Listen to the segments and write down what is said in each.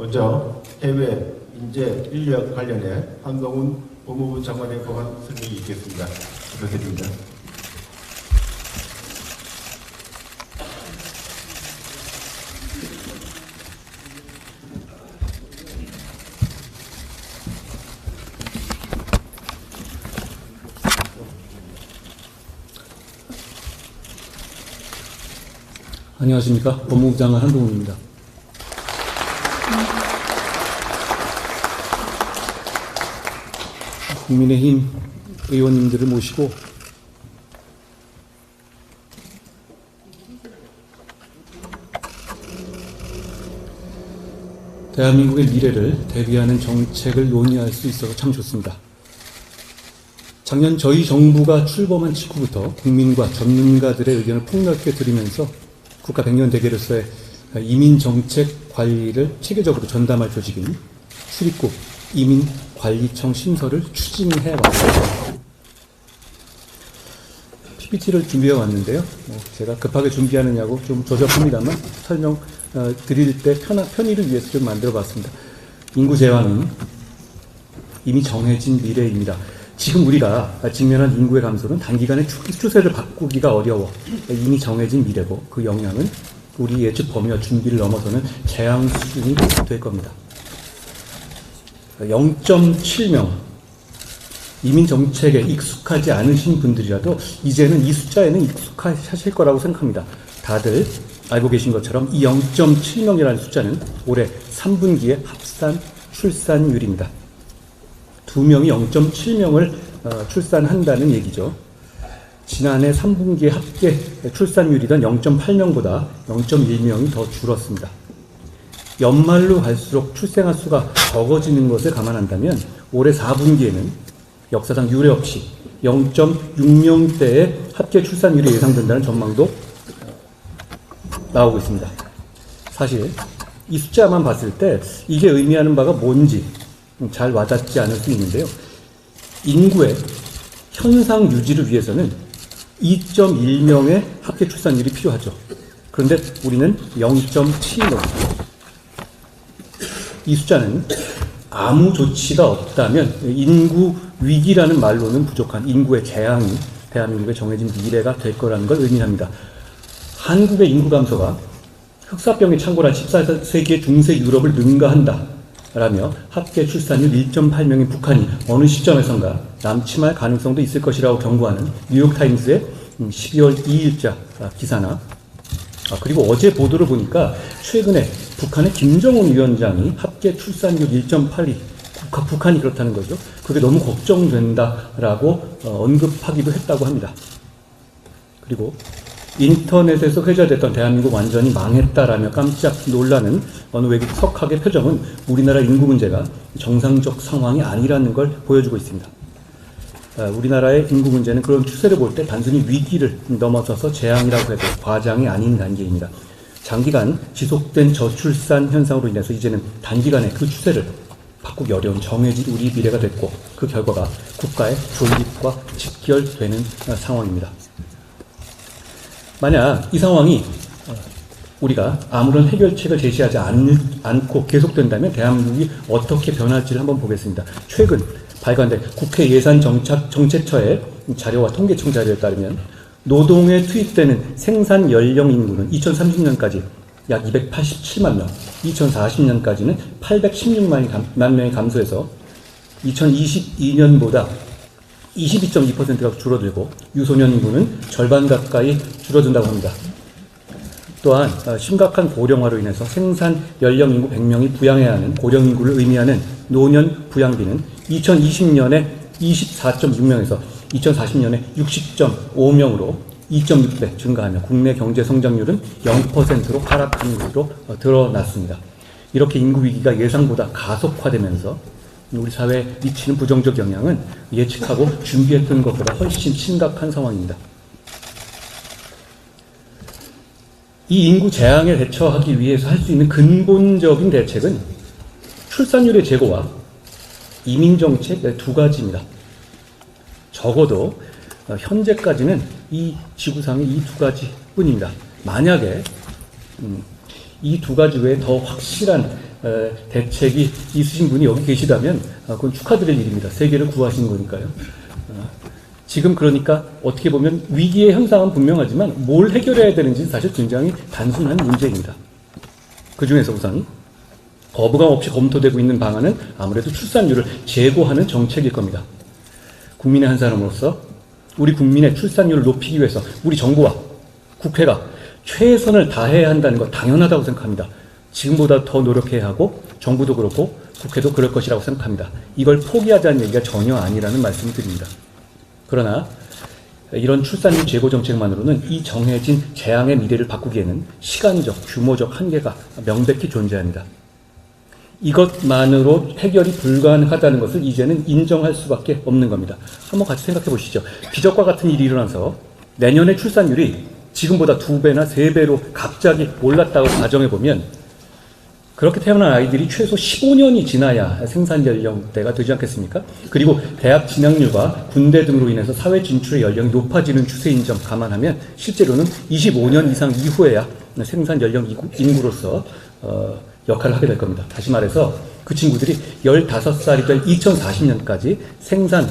먼저 해외 인재 인력 관련해 한동훈 법무부 장관의 법안 설명이 있겠습니다. 부탁드립니다. 안녕하십니까. 법무부 장관 한동훈입니다. 국민의힘 의원님들을 모시고 대한민국의 미래를 대비하는 정책을 논의할 수 있어서 참 좋습니다. 작년 저희 정부가 출범한 직후부터 국민과 전문가들의 의견을 폭넓게 들으면서 국가 백년 대계로서의 이민 정책 관리를 체계적으로 전담할 조직인 출입국 이민관리청 신설을 추진해 왔습니다. PPT를 준비해 왔는데요. 뭐 제가 급하게 준비하느냐고 좀 조잡합니다만 설명 어, 드릴 때 편하, 편의를 위해서 좀 만들어 봤습니다. 인구 제왕은 이미 정해진 미래입니다. 지금 우리가 직면한 인구의 감소는 단기간에 추- 추세를 바꾸기가 어려워 이미 정해진 미래고 그 영향은 우리 예측 범위와 준비를 넘어서는 재앙 수준이 될 겁니다. 0.7명 이민 정책에 익숙하지 않으신 분들이라도 이제는 이 숫자에는 익숙하실 거라고 생각합니다. 다들 알고 계신 것처럼 이 0.7명이라는 숫자는 올해 3분기의 합산 출산율입니다. 두 명이 0.7명을 어, 출산한다는 얘기죠. 지난해 3분기 합계 출산율이던 0.8명보다 0.1명이 더 줄었습니다. 연말로 갈수록 출생아 수가 적어지는 것을 감안한다면 올해 4분기에는 역사상 유례 없이 0.6명대의 합계 출산율이 예상된다는 전망도 나오고 있습니다. 사실 이 숫자만 봤을 때 이게 의미하는 바가 뭔지 잘 와닿지 않을 수 있는데요. 인구의 현상 유지를 위해서는 2.1명의 합계 출산율이 필요하죠. 그런데 우리는 0.7명. 이 숫자는 아무 조치가 없다면 인구 위기라는 말로는 부족한 인구의 재앙이 대한민국의 정해진 미래가 될 거라는 걸 의미합니다. 한국의 인구 감소가 흑사병에 창궐한 14세기의 중세 유럽을 능가한다. 라며 합계 출산율 1.8명인 북한이 어느 시점에선가 남침할 가능성도 있을 것이라고 경고하는 뉴욕타임스의 12월 2일자 기사나 아, 그리고 어제 보도를 보니까 최근에 북한의 김정은 위원장이 합계 출산율 1.82 북한, 북한 이 그렇다는 거죠. 그게 너무 걱정된다라고 어, 언급하기도 했다고 합니다. 그리고 인터넷에서 회자됐던 대한민국 완전히 망했다라며 깜짝 놀라는 어느 외국 석학의 표정은 우리나라 인구 문제가 정상적 상황이 아니라는 걸 보여주고 있습니다. 아, 우리나라의 인구 문제는 그런 추세를 볼 때 단순히 위기를 넘어서서 재앙이라고 해도 과장이 아닌 단계입니다. 장기간 지속된 저출산 현상으로 인해서 이제는 단기간에 그 추세를 바꾸기 어려운 정해진 우리 미래가 됐고 그 결과가 국가의 존립과 직결되는 어, 상황입니다. 만약 이 상황이 어, 우리가 아무런 해결책을 제시하지 않, 않고 계속된다면 대한민국이 어떻게 변할지를 한번 보겠습니다. 최근 발간된 국회 예산정책처의 자료와 통계청 자료에 따르면 노동에 투입되는 생산 연령 인구는 2030년까지 약 287만 명, 2040년까지는 816만 명이 감소해서 2022년보다 22.2%가 줄어들고 유소년 인구는 절반 가까이 줄어든다고 합니다. 또한 어, 심각한 고령화로 인해서 생산 연령 인구 100명이 부양해야 하는 고령 인구를 의미하는 노년 부양비는 2020년에 24.6명에서 2040년에 60.5명으로 2.6배 증가하며 국내 경제 성장률은 0%로 하락하는 것으로 어, 드러났습니다. 이렇게 인구 위기가 예상보다 가속화되면서 우리 사회에 미치는 부정적 영향은 예측하고 준비했던 것보다 훨씬 심각한 상황입니다. 이 인구 재앙에 대처하기 위해서 할 수 있는 근본적인 대책은 출산율의 제고와 이민정책 네, 두 가지입니다. 적어도 어, 현재까지는 이 지구상의 이두 가지 뿐입니다. 만약에 음, 이두 가지 외에 더 확실한 에, 대책이 있으신 분이 여기 계시다면 아, 그건 축하드릴 일입니다. 세계를 구하신 거니까요. 어, 지금 그러니까 어떻게 보면 위기의 현상은 분명하지만 뭘 해결해야 되는지 사실 굉장히 단순한 문제입니다. 그 중에서 우선 거부감 없이 검토되고 있는 방안은 아무래도 출산율을 제고하는 정책일 겁니다. 국민의 한 사람으로서 우리 국민의 출산율을 높이기 위해서 우리 정부와 국회가 최선을 다해야 한다는 것 당연하다고 생각합니다. 지금보다 더 노력해야 하고 정부도 그렇고 국회도 그럴 것이라고 생각합니다. 이걸 포기하자는 얘기가 전혀 아니라는 말씀을 드립니다. 그러나 이런 출산율 제고 정책만으로는 이 정해진 재앙의 미래를 바꾸기에는 시간적, 규모적 한계가 명백히 존재합니다. 이것만으로 해결이 불가능하다는 것을 이제는 인정할 수밖에 없는 겁니다. 한번 같이 생각해 보시죠. 기적과 같은 일이 일어나서 내년의 출산율이 지금보다 두 배나 세 배로 갑자기 올랐다고 가정해 보면 그렇게 태어난 아이들이 최소 15년이 지나야 생산 연령대가 되지 않겠습니까? 그리고 대학 진학률과 군대 등으로 인해서 사회 진출의 연령이 높아지는 추세인 점 감안하면 실제로는 25년 이상 이후에야 생산 연령 인구로서 어, 역할을 하게 될 겁니다. 다시 말해서 그 친구들이 15살이 될 2040년까지 생산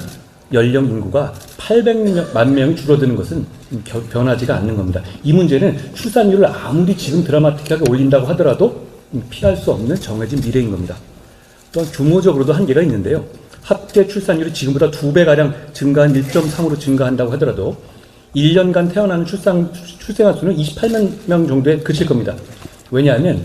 연령 인구가 800만 명이 줄어드는 것은 겨- 변하지가 않는 겁니다. 이 문제는 출산율을 아무리 지금 드라마틱하게 올린다고 하더라도 피할 수 없는 정해진 미래인 겁니다. 또한 규모적으로도 한계가 있는데요. 합계 출산율이 지금보다 두 배가량 증가한 1.3으로 증가한다고 하더라도 1년간 태어나는 출산, 출생아 수는 28만 명 정도에 그칠 겁니다. 왜냐하면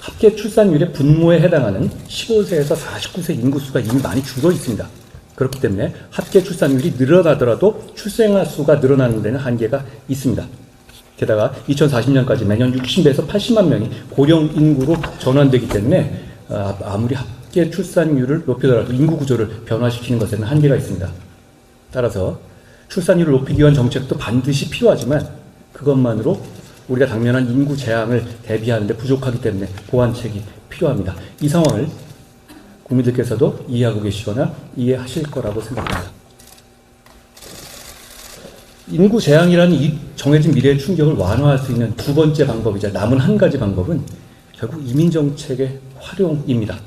합계 출산율의 분모에 해당하는 15세에서 49세 인구수가 이미 많이 줄어 있습니다. 그렇기 때문에 합계 출산율이 늘어나더라도 출생아 수가 늘어나는 데는 한계가 있습니다. 게다가 2040년까지 매년 60에서 80만 명이 고령 인구로 전환되기 때문에 아, 아무리 합계 출산율을 높이더라도 인구 구조를 변화시키는 것에는 한계가 있습니다. 따라서 출산율을 높이기 위한 정책도 반드시 필요하지만 그것만으로 우리가 당면한 인구 재앙을 대비하는 데 부족하기 때문에 보완책이 필요합니다. 이 상황을 국민들께서도 이해하고 계시거나 이해하실 거라고 생각합니다. 인구 재앙이라는 이 정해진 미래의 충격을 완화할 수 있는 두 번째 방법이자 남은 한 가지 방법은 결국 이민 정책의 활용입니다.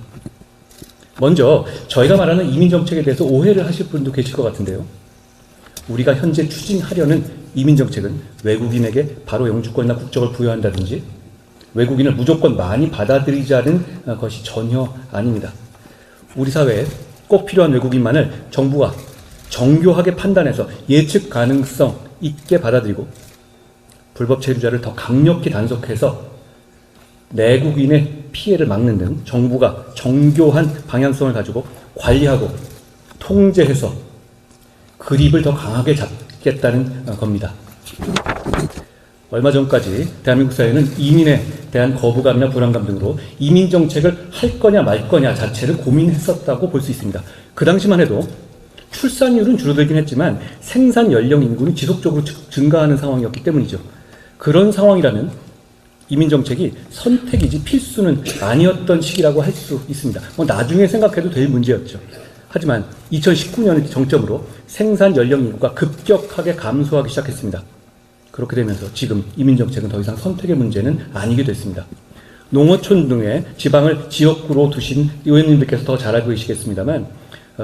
먼저 저희가 말하는 이민 정책에 대해서 오해를 하실 분도 계실 것 같은데요. 우리가 현재 추진하려는 이민 정책은 외국인에게 바로 영주권이나 국적을 부여한다든지 외국인을 무조건 많이 받아들이자는 것이 전혀 아닙니다. 우리 사회에 꼭 필요한 외국인만을 정부가 정교하게 판단해서 예측 가능성 있게 받아들이고 불법 체류자를 더 강력히 단속해서 내국인의 피해를 막는 등 정부가 정교한 방향성을 가지고 관리하고 통제해서 그립을 더 강하게 잡겠다는 어, 겁니다. 얼마 전까지 대한민국 사회는 이민에 대한 거부감이나 불안감 등으로 이민 정책을 할 거냐 말 거냐 자체를 고민했었다고 볼 수 있습니다. 그 당시만 해도 출산율은 줄어들긴 했지만 생산 연령 인구는 지속적으로 증- 증가하는 상황이었기 때문이죠. 그런 상황이라면 이민 정책이 선택이지 필수는 아니었던 시기라고 할 수 있습니다. 뭐 나중에 생각해도 될 문제였죠. 하지만 2019년을 정점으로 생산 연령 인구가 급격하게 감소하기 시작했습니다. 그렇게 되면서 지금 이민 정책은 더 이상 선택의 문제는 아니게 됐습니다. 농어촌 등의 지방을 지역구로 두신 의원님들께서 더 잘 알고 계시겠습니다만 어,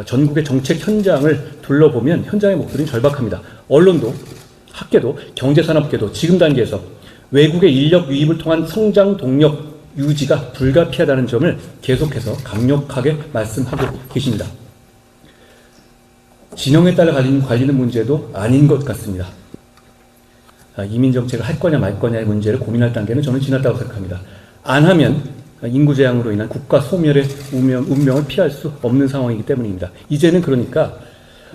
전국의 정책 현장을 둘러보면 현장의 목소리는 절박합니다. 언론도 학계도 경제산업계도 지금 단계에서 외국의 인력 유입을 통한 성장 동력 유지가 불가피하다는 점을 계속해서 강력하게 말씀하고 계십니다. 진영에 따라 갈리는 문제도 아닌 것 같습니다. 아, 이민 정책을 할 거냐 말 거냐의 문제를 고민할 단계는 저는 지났다고 생각합니다. 안 하면 인구 재앙으로 인한 국가 소멸의 운명, 운명을 피할 수 없는 상황이기 때문입니다. 이제는 그러니까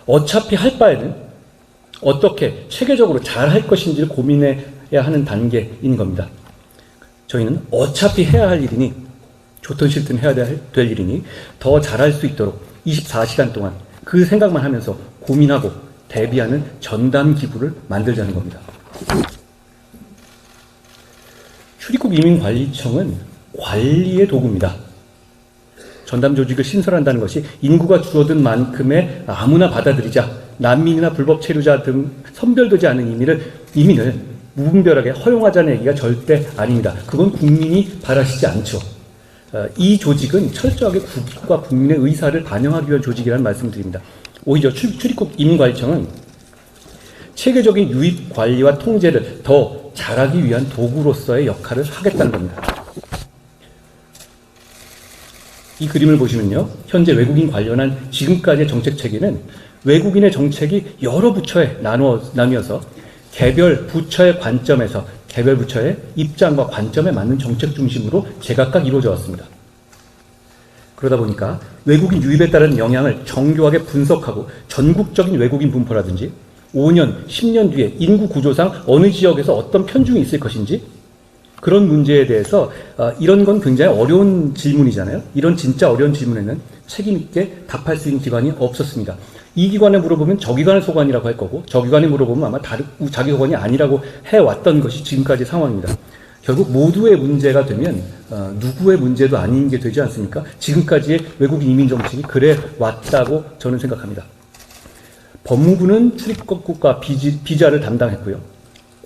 어차피 할 바에는 어떻게 체계적으로 잘 할 것인지를 고민해야 하는 단계인 겁니다. 저희는 어차피 해야 할 일이니 좋든 싫든 해야 될, 될 일이니 더 잘할 수 있도록 24시간 동안 그 생각만 하면서 고민하고 대비하는 전담 기구를 만들자는 겁니다. 출입국 이민관리청은 관리의 도구입니다. 전담 조직을 신설한다는 것이 인구가 줄어든 만큼의 아무나 받아들이자 난민이나 불법 체류자 등 선별되지 않은 이민을 이민을 무분별하게 허용하자는 얘기가 절대 아닙니다. 그건 국민이 바라시지 않죠. 어, 이 조직은 철저하게 국익과 국민의 의사를 반영하기 위한 조직이라는 말씀을 드립니다. 오히려 출, 출입국 이민관리청은 체계적인 유입 관리와 통제를 더 잘하기 위한 도구로서의 역할을 하겠다는 겁니다. 이 그림을 보시면요. 현재 외국인 관련한 지금까지의 정책 체계는 외국인의 정책이 여러 부처에 나누어, 나뉘어서 개별 부처의 관점에서 개별 부처의 입장과 관점에 맞는 정책 중심으로 제각각 이루어져 왔습니다. 그러다 보니까 외국인 유입에 따른 영향을 정교하게 분석하고 전국적인 외국인 분포라든지 5년, 10년 뒤에 인구 구조상 어느 지역에서 어떤 편중이 있을 것인지 그런 문제에 대해서 어, 이런 건 굉장히 어려운 질문이잖아요. 이런 진짜 어려운 질문에는 책임 있게 답할 수 있는 기관이 없었습니다. 이 기관에 물어보면 저 기관의 소관이라고 할 거고 저 기관에 물어보면 아마 다른 자기 소관이 아니라고 해왔던 것이 지금까지 상황입니다. 결국 모두의 문제가 되면 어, 누구의 문제도 아닌 게 되지 않습니까? 지금까지의 외국인 이민 정책이 그래 왔다고 저는 생각합니다. 법무부는 출입국과 비자를 담당했고요.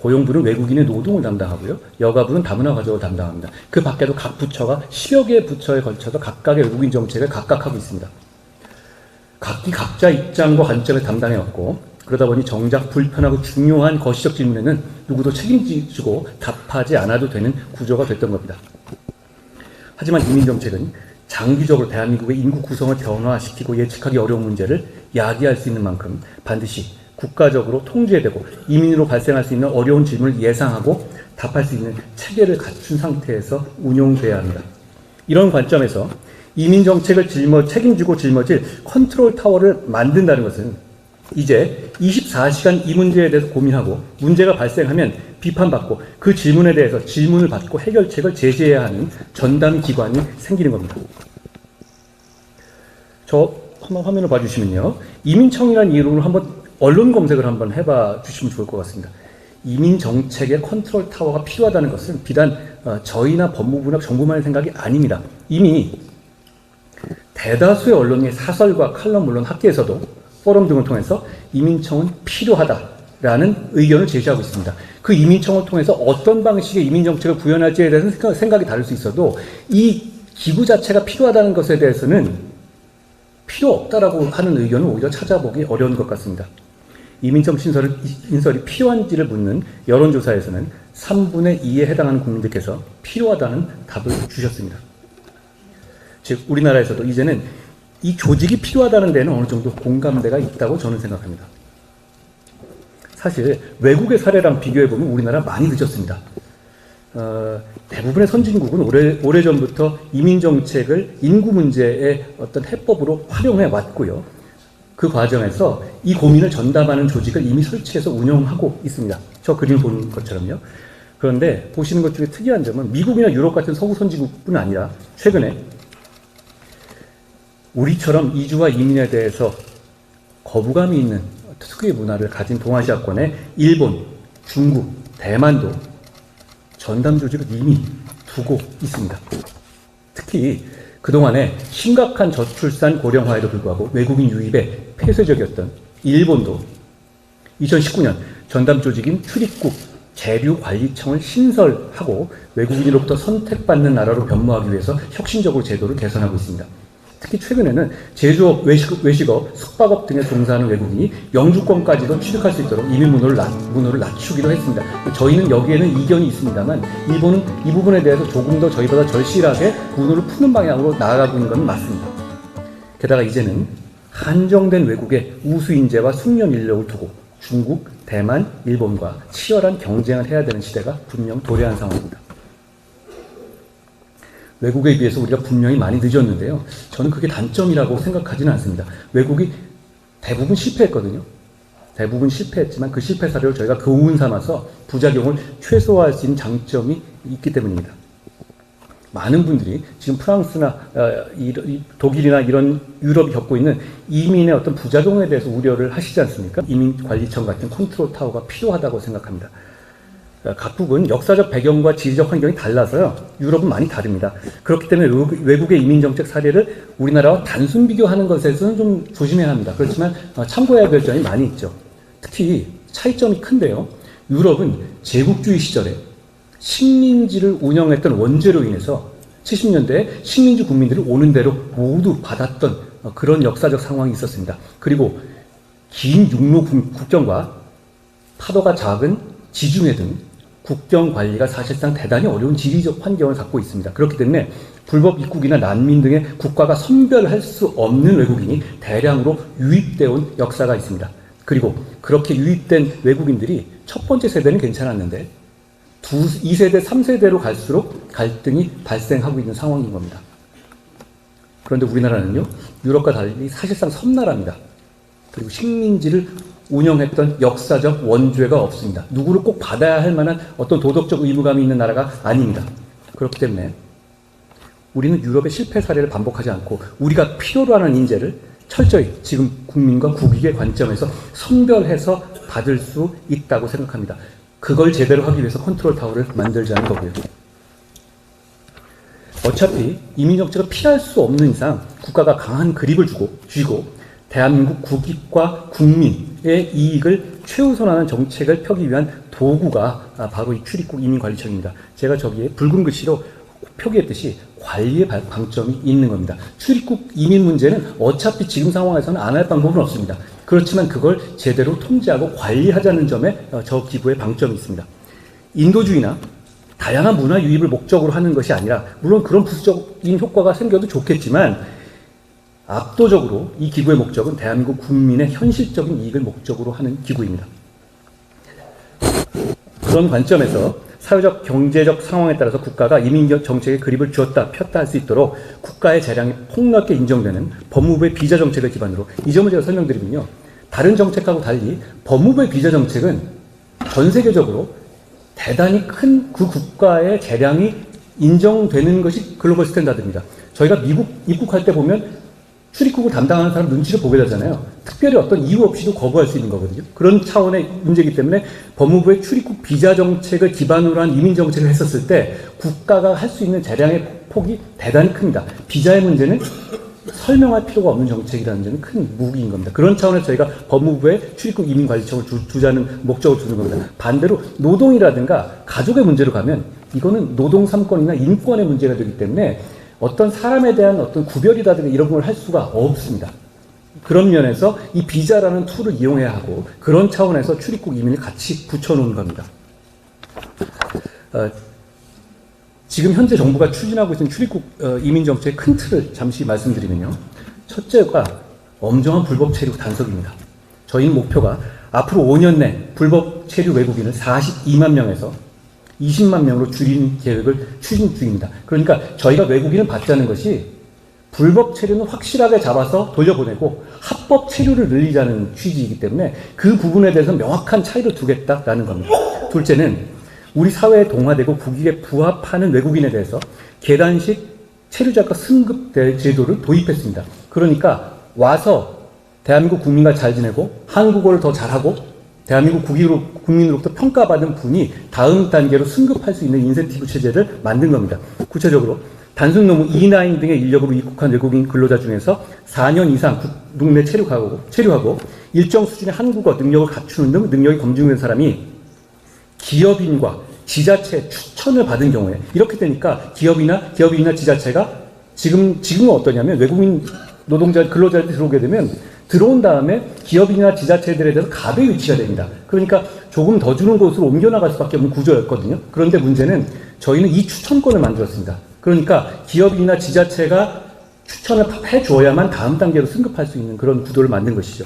고용부는 외국인의 노동을 담당하고요. 여가부는 다문화 가족을 담당합니다. 그 밖에도 각 부처가 10여 개의 부처에 걸쳐서 각각의 외국인 정책을 각각 하고 있습니다. 각기 각자 입장과 관점에 담당해왔고 그러다 보니 정작 불편하고 중요한 거시적 질문에는 누구도 책임지고 답하지 않아도 되는 구조가 됐던 겁니다. 하지만 이민정책은 장기적으로 대한민국의 인구 구성을 변화시키고 예측하기 어려운 문제를 야기할 수 있는 만큼 반드시 국가적으로 통제되고 이민으로 발생할 수 있는 어려운 질문을 예상하고 답할 수 있는 체계를 갖춘 상태에서 운용돼야 합니다. 이런 관점에서 이민 정책을 짊어 책임지고 짊어질 컨트롤 타워를 만든다는 것은 이제 24시간 이 문제에 대해서 고민하고 문제가 발생하면 비판받고 그 질문에 대해서 질문을 받고 해결책을 제시해야 하는 전담 기관이 생기는 겁니다. 저 한번 화면을 봐주시면요. 이민청이라는 이름으로 한번 언론 검색을 한번 해봐 주시면 좋을 것 같습니다. 이민 정책의 컨트롤 타워가 필요하다는 것은 비단 어, 저희나 법무부나 정부만의 생각이 아닙니다. 이미 대다수의 언론의 사설과 칼럼 물론 학계에서도 포럼 등을 통해서 이민청은 필요하다라는 의견을 제시하고 있습니다. 그 이민청을 통해서 어떤 방식의 이민 정책을 구현할지에 생각- 생각이 다를 수 있어도 이 기구 자체가 필요하다는 것에 대해서는 필요 없다라고 하는 의견은 오히려 찾아보기 어려운 것 같습니다. 이민청 신설을, 인설이 필요한지를 묻는 여론조사에서는 3분의 2에 해당하는 국민들께서 필요하다는 답을 주셨습니다. 즉, 우리나라에서도 이제는 이 조직이 필요하다는 데는 어느 정도 공감대가 있다고 저는 생각합니다. 사실 외국의 사례랑 비교해보면 우리나라 많이 늦었습니다. 어, 대부분의 선진국은 오래, 오래전부터 이민정책을 인구 문제의 어떤 해법으로 활용해 왔고요. 그 과정에서 이 고민을 전담하는 조직을 이미 설치해서 운영하고 있습니다. 저 그림 보는 것처럼요. 그런데 보시는 것 중에 특이한 점은 미국이나 유럽 같은 서구 선진국뿐 아니라 최근에 우리처럼 이주와 이민에 대해서 거부감이 있는 특유의 문화를 가진 동아시아권의 일본, 중국, 대만도 전담 조직을 이미 두고 있습니다. 특히 그동안에 심각한 저출산 고령화에도 불구하고 외국인 유입에 폐쇄적이었던 일본도 2019년 전담 조직인 출입국 재류관리청을 신설하고 외국인으로부터 선택받는 나라로 변모하기 위해서 혁신적으로 제도를 개선하고 있습니다. 특히 최근에는 제조업, 외식, 외식업, 숙박업 등에 종사하는 외국인이 영주권까지도 취득할 수 있도록 이민 문호를, 낮, 문호를 낮추기도 했습니다. 저희는 여기에는 이견이 있습니다만 일본은 이 부분에 대해서 조금 더 저희보다 절실하게 문호를 푸는 방향으로 나아가고 있는 건 맞습니다. 게다가 이제는 한정된 외국의 우수 인재와 숙련 인력을 두고 중국, 대만, 일본과 치열한 경쟁을 해야 되는 시대가 분명 도래한 상황입니다. 외국에 비해서 우리가 분명히 많이 늦었는데요. 저는 그게 단점이라고 생각하지는 않습니다. 외국이 대부분 실패했거든요. 대부분 실패했지만 그 실패 사례를 저희가 교훈 삼아서 부작용을 최소화할 수 있는 장점이 있기 때문입니다. 많은 분들이 지금 프랑스나 어, 독일이나 이런 유럽이 겪고 있는 이민의 어떤 부작용에 대해서 우려를 하시지 않습니까? 이민관리청 같은 컨트롤 타워가 필요하다고 생각합니다. 어, 각국은 역사적 배경과 지리적 환경이 달라서요. 유럽은 많이 다릅니다. 그렇기 때문에 외국- 외국의 이민 정책 사례를 우리나라와 단순 비교하는 것에서는 좀 조심해야 합니다. 그렇지만 어, 참고해야 될 점이 많이 있죠. 특히 차이점이 큰데요. 유럽은 제국주의 시절에 식민지를 운영했던 원죄로 인해서 70년대에 식민지 국민들이 오는 대로 모두 받았던 어, 그런 역사적 상황이 있었습니다. 그리고 긴 육로 국- 국경과 파도가 작은 지중해 등 국경 관리가 사실상 대단히 어려운 지리적 환경을 갖고 있습니다. 그렇기 때문에 불법 입국이나 난민 등의 국가가 선별할 수 없는 외국인이 대량으로 유입되어 온 역사가 있습니다. 그리고 그렇게 유입된 외국인들이 첫 번째 세대는 괜찮았는데 두, 2세대, 3세대로 갈수록 갈등이 발생하고 있는 상황인 겁니다. 그런데 우리나라는요, 유럽과 달리 사실상 섬나라입니다. 그리고 식민지를 운영했던 역사적 원죄가 없습니다. 누구를 꼭 받아야 할 만한 어떤 도덕적 의무감이 있는 나라가 아닙니다. 그렇기 때문에 우리는 유럽의 실패 사례를 반복하지 않고 우리가 필요로 하는 인재를 철저히 지금 국민과 국익의 관점에서 선별해서 받을 수 있다고 생각합니다. 그걸 제대로 하기 위해서 컨트롤 타워를 만들자는 거고요. 어차피 이민 정책을 피할 수 없는 이상 국가가 강한 그립을 주고 쥐고 대한민국 국익과 국민 의 이익을 최우선하는 정책을 펴기 위한 도구가 아, 바로 이 출입국 이민관리청입니다. 제가 저기에 붉은 글씨로 표기했듯이 관리의 발- 방점이 있는 겁니다. 출입국 이민 문제는 어차피 지금 상황에서는 안 할 방법은 없습니다. 그렇지만 그걸 제대로 통제하고 관리하자는 점에 어, 저 기부의 방점이 있습니다. 인도주의나 다양한 문화 유입을 목적으로 하는 것이 아니라 물론 그런 부수적인 효과가 생겨도 좋겠지만 압도적으로 이 기구의 목적은 대한민국 국민의 현실적인 이익을 목적으로 하는 기구입니다. 그런 관점에서 사회적 경제적 상황에 따라서 국가가 이민 정책에 그립을 주었다 폈다 할 수 있도록 국가의 재량이 폭넓게 인정되는 법무부의 비자 정책을 기반으로 이 점을 제가 설명드리면요. 다른 정책하고 달리 법무부의 비자 정책은 전 세계적으로 대단히 큰 그 국가의 재량이 인정되는 것이 글로벌 스탠다드입니다. 저희가 미국 입국할 때 보면 출입국을 담당하는 사람 눈치를 보게 되잖아요. 특별히 어떤 이유 없이도 거부할 수 있는 거거든요. 그런 차원의 문제이기 때문에 법무부의 출입국 비자 정책을 기반으로 한 이민 정책을 했었을 때 국가가 할 수 있는 재량의 폭이 대단히 큽니다. 비자의 문제는 설명할 필요가 없는 정책이라는 점이 큰 무기인 겁니다. 그런 차원에서 저희가 법무부에 출입국 이민관리청을 두, 두자는 목적을 두는 겁니다. 반대로 노동이라든가 가족의 문제로 가면 이거는 노동 3권이나 인권의 문제가 되기 때문에 어떤 사람에 대한 어떤 구별이라든가 이런 걸 할 수가 없습니다. 그런 면에서 이 비자라는 툴을 이용해야 하고 그런 차원에서 출입국 이민을 같이 붙여놓은 겁니다. 어, 지금 현재 정부가 추진하고 있는 출입국 어, 이민 정책의 큰 틀을 잠시 말씀드리면요. 첫째가 엄정한 불법 체류 단속입니다. 저희는 목표가 앞으로 5년 내 불법 체류 외국인을 42만 명에서 20만 명으로 줄이는 계획을 추진 중입니다. 그러니까 저희가 외국인을 받자는 것이 불법 체류는 확실하게 잡아서 돌려보내고 합법 체류를 늘리자는 취지이기 때문에 그 부분에 대해서 명확한 차이를 두겠다라는 겁니다. 둘째는 우리 사회에 동화되고 국익에 부합하는 외국인에 대해서 계단식 체류자가 승급 대- 제도를 도입했습니다. 그러니까 와서 대한민국 국민과 잘 지내고 한국어를 더 잘하고 대한민국 국익으로, 국민으로부터 평가받은 분이 다음 단계로 승급할 수 있는 인센티브 체제를 만든 겁니다. 구체적으로 단순 노무 E9 등의 인력으로 입국한 외국인 근로자 중에서 4년 이상 국내 체류하고, 체류하고 일정 수준의 한국어 능력을 갖추는 등 능력이 검증된 사람이 기업인과 지자체 추천을 받은 경우에 이렇게 되니까 기업이나 기업인이나 지자체가 지금 지금은 어떠냐면 외국인 노동자 근로자들이 들어오게 되면 들어온 다음에 기업인이나 지자체들에 대해서 갑의 위치가 됩니다. 그러니까 조금 더 주는 곳으로 옮겨 나갈 수밖에 없는 구조였거든요. 그런데 문제는 저희는 이 추천권을 만들었습니다. 그러니까 기업이나 지자체가 추천을 해 줘야만 다음 단계로 승급할 수 있는 그런 구도를 만든 것이죠.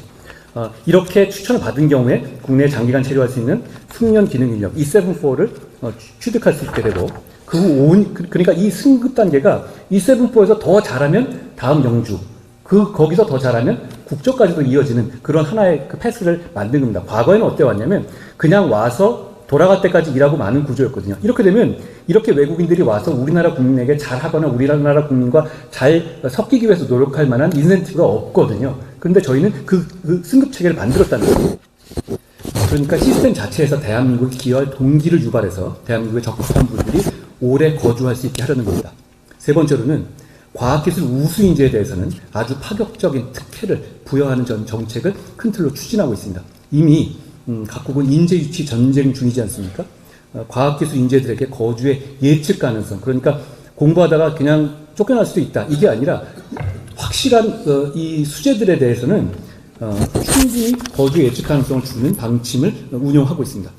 어, 이렇게 추천을 받은 경우에 국내에 장기간 체류할 수 있는 숙련 기능 인력 E74를 어, 취- 취득할 수 있게 되고 그 후 5, 그러니까 이 승급 단계가 E74에서 더 잘하면 다음 영주 그 거기서 더 잘하면 국적까지도 이어지는 그런 하나의 그 패스를 만든 겁니다. 과거에는 어때 왔냐면 그냥 와서 돌아갈 때까지 일하고 마는 구조였거든요. 이렇게 되면 이렇게 외국인들이 와서 우리나라 국민에게 잘하거나 우리나라 국민과 잘 섞이기 위해서 노력할 만한 인센티브가 없거든요. 그런데 저희는 그, 그 승급 체계를 만들었다는 거예요. 그러니까 시스템 자체에서 대한민국 기여할 동기를 유발해서 대한민국에 적합한 분들이 오래 거주할 수 있게 하려는 겁니다. 세 번째로는 과학기술 우수 인재에 대해서는 아주 파격적인 특혜를 부여하는 전 정책을 큰 틀로 추진하고 있습니다. 이미 음, 각국은 인재 유치 전쟁 중이지 않습니까? 어, 과학기술 인재들에게 거주의 예측 가능성, 그러니까 공부하다가 그냥 쫓겨날 수도 있다. 이게 아니라 확실한 어, 이 수재들에 대해서는 어, 충분히 거주 예측 가능성을 주는 방침을 운영하고 있습니다.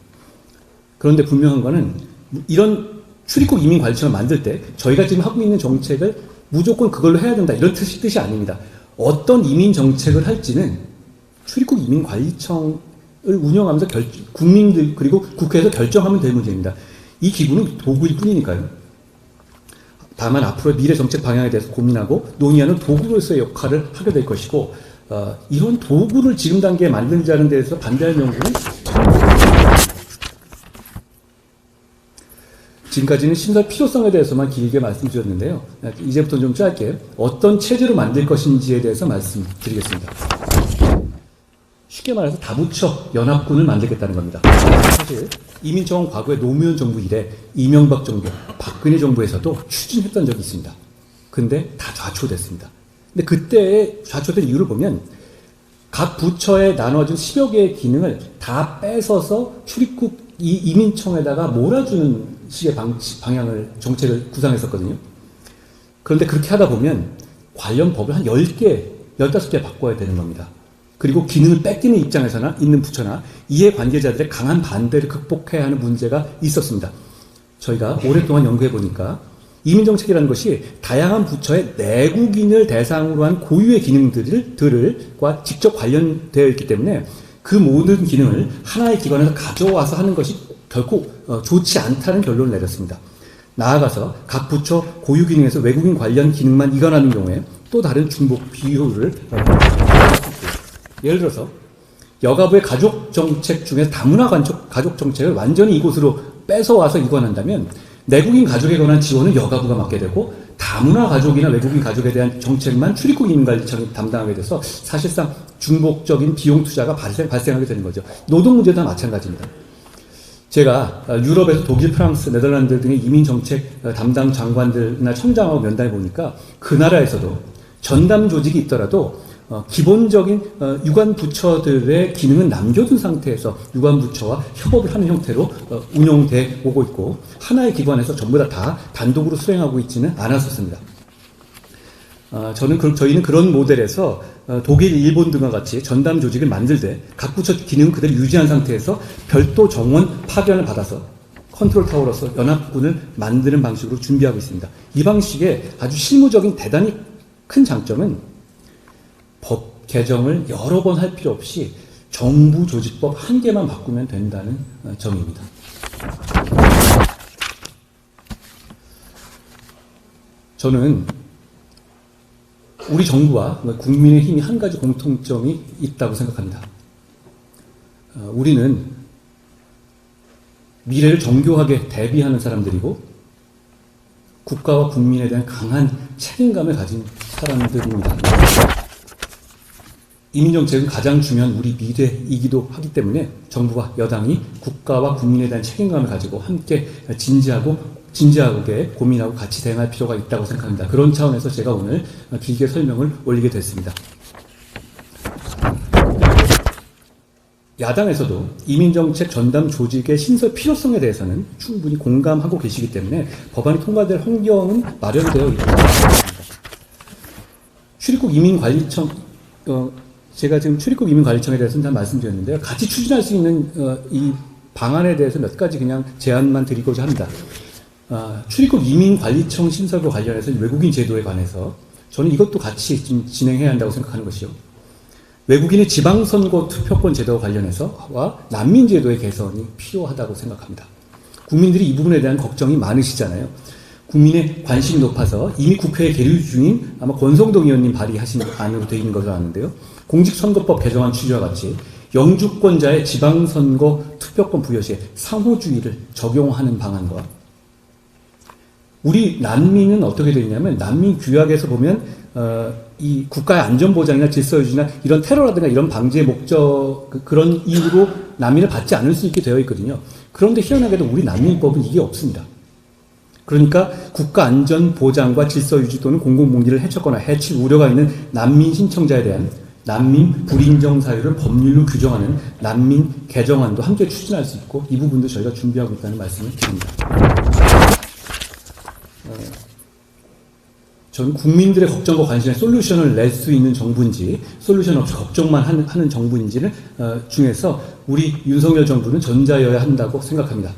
그런데 분명한 거는 이런 출입국 이민 관리청을 만들 때 저희가 지금 하고 있는 정책을 무조건 그걸로 해야 된다 이런 뜻이, 뜻이 아닙니다. 어떤 이민 정책을 할지는 출입국 이민 관리청을 운영하면서 결, 국민들 그리고 국회에서 결정하면 될 문제입니다. 이 기구는 도구일 뿐이니까요. 다만 앞으로 미래 정책 방향에 대해서 고민하고 논의하는 도구로서의 역할을 하게 될 것이고 어, 이런 도구를 지금 단계에 만들자는 데서 반대할 명분은 지금까지는 신설 필요성에 대해서만 길게 말씀드렸는데요. 이제부터 좀 짧게 어떤 체제로 만들 것인지에 대해서 말씀드리겠습니다. 쉽게 말해서 다부처 연합군을 만들겠다는 겁니다. 사실 이민정은 과거에 노무현 정부 이래 이명박 정부, 박근혜 정부에서도 추진했던 적이 있습니다. 근데 다 좌초됐습니다. 근데 그때 좌초된 이유를 보면 각 부처에 나눠준 10여 개의 기능을 다 뺏어서 출입국 이 이민청에다가 몰아주는 식의 방, 방향을 정책을 구상했었거든요. 그런데 그렇게 하다 보면 관련 법을 한 10개, 15개 바꿔야 되는 겁니다. 그리고 기능을 뺏기는 입장에서나 있는 부처나 이해 관계자들의 강한 반대를 극복해야 하는 문제가 있었습니다. 저희가 오랫동안 연구해 보니까 이민정책이라는 것이 다양한 부처의 내국인을 대상으로 한 고유의 기능들과 직접 관련되어 있기 때문에 그 모든 기능을 하나의 기관에서 가져와서 하는 것이 결코 어, 좋지 않다는 결론을 내렸습니다. 나아가서 각 부처 고유 기능에서 외국인 관련 기능만 이관하는 경우에 또 다른 중복 비율을 어, 예를 들어서 여가부의 가족 정책 중에서 다문화 간척 가족 정책을 완전히 이곳으로 뺏어와서 이관한다면 내국인 가족에 관한 지원은 여가부가 맡게 되고 다문화 가족이나 외국인 가족에 대한 정책만 출입국 인관리청이 담당하게 돼서 사실상 중복적인 비용 투자가 발생, 발생하게 되는 거죠. 노동 문제도 마찬가지입니다. 제가 유럽에서 독일, 프랑스, 네덜란드 등의 이민 정책 담당 장관들이나 청장하고 면담해 보니까 그 나라에서도 전담 조직이 있더라도 어, 기본적인 어, 유관 부처들의 기능은 남겨둔 상태에서 유관 부처와 협업을 하는 형태로 어, 운영돼 오고 있고 하나의 기관에서 전부 다, 다 단독으로 수행하고 있지는 않았었습니다. 어, 저는 그, 저희는 그런 모델에서 어, 독일, 일본 등과 같이 전담 조직을 만들 때 각 부처 기능 그대로 유지한 상태에서 별도 정원 파견을 받아서 컨트롤 타워로서 연합군을 만드는 방식으로 준비하고 있습니다. 이 방식의 아주 실무적인 대단히 큰 장점은 법 개정을 여러 번 할 필요 없이 정부 조직법 한 개만 바꾸면 된다는 어, 점입니다. 저는 우리 정부와 국민의 힘이 한 가지 공통점이 있다고 생각합니다. 어, 우리는 미래를 정교하게 대비하는 사람들이고 국가와 국민에 대한 강한 책임감을 가진 사람들입니다. 이민정책은 가장 중요한 우리 미래이기도 하기 때문에 정부와 여당이 국가와 국민에 대한 책임감을 가지고 함께 진지하고 진지하게 고민하고 같이 대응할 필요가 있다고 생각합니다. 그런 차원에서 제가 오늘 길게 설명을 올리게 됐습니다. 야당에서도 이민정책 전담 조직의 신설 필요성에 대해서는 충분히 공감하고 계시기 때문에 법안이 통과될 환경은 마련되어 생각합니다. 출입국 이민관리청 어, 제가 지금 출입국 이민관리청에 대해서는 다 말씀드렸는데요. 같이 추진할 수 있는 어, 이 방안에 대해서 몇 가지 그냥 제안만 드리고자 합니다. 아, 출입국 이민관리청 신설과 관련해서 외국인 제도에 관해서 저는 이것도 같이 좀 진행해야 한다고 생각하는 것이요. 외국인의 지방선거 투표권 제도와 관련해서와 난민 제도의 개선이 필요하다고 생각합니다. 국민들이 이 부분에 대한 걱정이 많으시잖아요. 국민의 관심이 높아서 이미 국회에 계류 중인 아마 권성동 의원님 발의하신 안으로 되어 있는 것으로 아는데요. 공직선거법 개정안 취지와 같이 영주권자의 지방선거 투표권 부여 시에 상호주의를 적용하는 방안과 우리 난민은 어떻게 되어 있냐면 난민 규약에서 보면 어, 이 국가의 안전보장이나 질서유지나 이런 테러라든가 이런 방지의 목적 그, 그런 이유로 난민을 받지 않을 수 있게 되어 있거든요. 그런데 희한하게도 우리 난민법은 이게 없습니다. 그러니까 국가 안전 보장과 질서 유지 또는 공공복리를 해쳤거나 해칠 우려가 있는 난민 신청자에 대한 난민 불인정 사유를 법률로 규정하는 난민 개정안도 함께 추진할 수 있고 이 부분도 저희가 준비하고 있다는 말씀을 드립니다. 전 국민들의 걱정과 관심에 솔루션을 낼 수 있는 정부인지 솔루션 없이 걱정만 하는, 하는 정부인지를 어, 중에서 우리 윤석열 정부는 전자여야 한다고 생각합니다.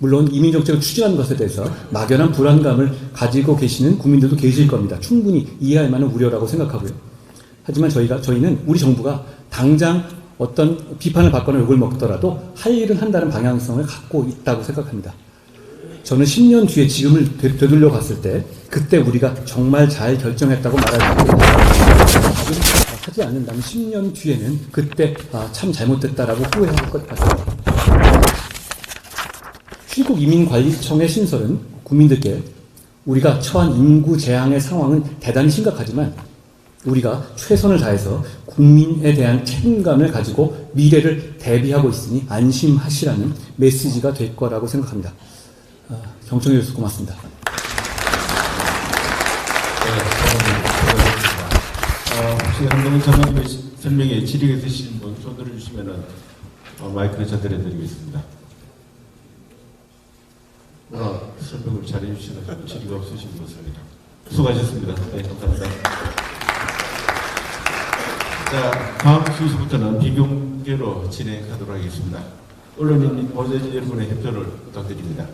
물론 이민 정책을 추진하는 것에 대해서 막연한 불안감을 가지고 계시는 국민들도 계실 겁니다. 충분히 이해할 만한 우려라고 생각하고요. 하지만 저희가 저희는 우리 정부가 당장 어떤 비판을 받거나 욕을 먹더라도 할 일은 한다는 방향성을 갖고 있다고 생각합니다. 저는 10년 뒤에 지금을 되- 되돌려 봤을 때 그때 우리가 정말 잘 결정했다고 말할 수 있고 지금 하지 않는다면 10년 뒤에는 그때 아, 참 잘못됐다라고 후회할 것 같습니다. 출국 이민관리청의 신설은 국민들께 우리가 처한 인구 재앙의 상황은 대단히 심각하지만 우리가 최선을 다해서 국민에 대한 책임감을 가지고 미래를 대비하고 있으니 안심하시라는 메시지가 될 거라고 생각합니다. 아, 경청해 주셔서 고맙습니다. 어, 혹시 한동훈 장관님의 시- 설명에 질의가 있으신 분 손 들어 주시면 어, 마이크를 전달해 드리겠습니다. 어, 설명을 잘해주시는 질의가 없으신 것입니다. 수고하셨습니다. 네, 감사합니다. 자, 다음 순서부터는 비공개로 진행하도록 하겠습니다. 언론인 보좌진 여러분의 협조를 부탁드립니다.